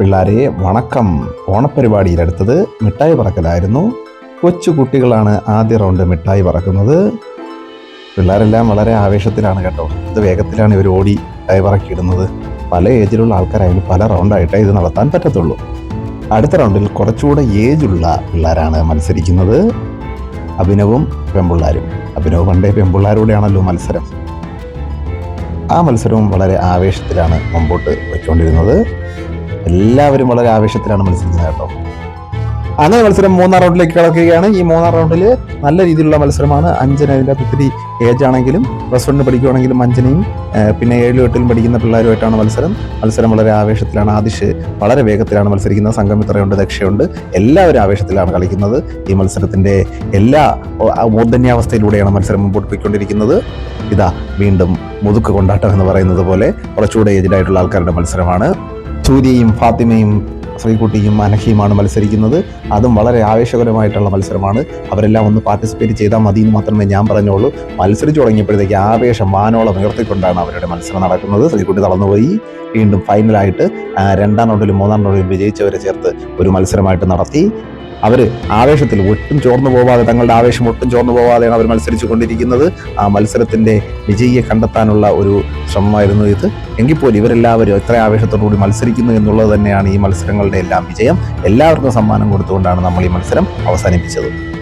പിള്ളാരെ വണക്കം. ഓണപ്പരിപാടിയിൽ എടുത്തത് മിഠായി പറക്കലായിരുന്നു. കൊച്ചു കുട്ടികളാണ് ആദ്യ റൗണ്ട് മിഠായി പറക്കുന്നത്. പിള്ളേരെല്ലാം വളരെ ആവേശത്തിലാണ് കേട്ടോ. ഇത് വേഗത്തിലാണ് ഇവർ ഓടി മിഠായി പറക്കിയിടുന്നത്. പല ഏജിലുള്ള ആൾക്കാരായാലും പല റൗണ്ടായിട്ടേ ഇത് നടത്താൻ പറ്റത്തുള്ളൂ. അടുത്ത റൗണ്ടിൽ കുറച്ചുകൂടെ ഏജുള്ള പിള്ളേരാണ് മത്സരിക്കുന്നത്. അഭിനവും പെമ്പിള്ളാരും. അഭിനവ് പണ്ടേ പെമ്പിള്ളാരോടെയാണല്ലോ മത്സരം. ആ മത്സരവും വളരെ ആവേശത്തിലാണ് മുമ്പോട്ട് പോയിക്കൊണ്ടിരുന്നത് എല്ലാവരും വളരെ ആവേശത്തിലാണ് മത്സരിക്കുന്നത് കേട്ടോ. അങ്ങനെ മത്സരം മൂന്നാം റൗണ്ടിലേക്ക് കടക്കുകയാണ്. ഈ മൂന്നാം റൗണ്ടിൽ നല്ല രീതിയിലുള്ള മത്സരമാണ്. അഞ്ചന അതിന്റെ ഇത്തിരി ഏജ് ആണെങ്കിലും പ്ലസ് വണ്ണിന് പഠിക്കുകയാണെങ്കിലും അഞ്ചനയും പിന്നെ ഏഴിലും എട്ടിലും പഠിക്കുന്ന പിള്ളേരുമായിട്ടാണ് മത്സരം. മത്സരം വളരെ ആവേശത്തിലാണ്. ആദിഷ് വളരെ വേഗത്തിലാണ് മത്സരിക്കുന്നത്. സംഘം ഇത്രയുണ്ട് ദക്ഷയുണ്ട്. എല്ലാവരും ആവേശത്തിലാണ് കളിക്കുന്നത്. ഈ മത്സരത്തിന്റെ എല്ലാ മൂർധന്യാവസ്ഥയിലൂടെയാണ് മത്സരം മുമ്പോട്ട് പോയിക്കൊണ്ടിരിക്കുന്നത് ഇതാ വീണ്ടും മുതുക്ക് കൊണ്ടാട്ടം എന്ന് പറയുന്നത് പോലെ കുറച്ചുകൂടെ ഏജിലായിട്ടുള്ള ആൾക്കാരുടെ മത്സരമാണ്. സൂര്യയും ഫാത്തിമയും ശ്രീകുട്ടിയും അനഹിയുമാണ് മത്സരിക്കുന്നത്. അതും വളരെ ആവേശകരമായിട്ടുള്ള മത്സരമാണ്. അവരെല്ലാം ഒന്ന് പാർട്ടിസിപ്പേറ്റ് ചെയ്താൽ മതി എന്ന് മാത്രമേ ഞാൻ പറഞ്ഞുള്ളൂ. മത്സരിച്ചു തുടങ്ങിയപ്പോഴത്തേക്ക് ആവേശം വാനോളം ഉയർത്തിക്കൊണ്ടാണ് അവരുടെ മത്സരം നടക്കുന്നത്. ശ്രീകുട്ടി തളർന്നുപോയി. വീണ്ടും ഫൈനലായിട്ട് രണ്ടാം റൗണ്ടിലും മൂന്നാം റൗണ്ടിലും വിജയിച്ചവരെ ചേർത്ത് ഒരു മത്സരമായിട്ട് നടത്തി. അവർ ആവേശത്തിൽ ഒട്ടും ചോർന്നു പോവാതെ തങ്ങളുടെ ആവേശം ഒട്ടും ചോർന്നു പോവാതെയാണ് അവർ മത്സരിച്ചു കൊണ്ടിരിക്കുന്നത്. ആ മത്സരത്തിന്റെ വിജയിയെ കണ്ടെത്താനുള്ള ഒരു ശ്രമമായിരുന്നു ഇത്. എങ്കിൽ പോലും ഇവരെല്ലാവരും എത്ര ആവേശത്തോടുകൂടി മത്സരിക്കുന്നു എന്നുള്ളത് തന്നെയാണ് ഈ മത്സരങ്ങളുടെ എല്ലാം വിജയം. എല്ലാവർക്കും സമ്മാനം കൊടുത്തുകൊണ്ടാണ് നമ്മൾ ഈ മത്സരം അവസാനിപ്പിച്ചത്.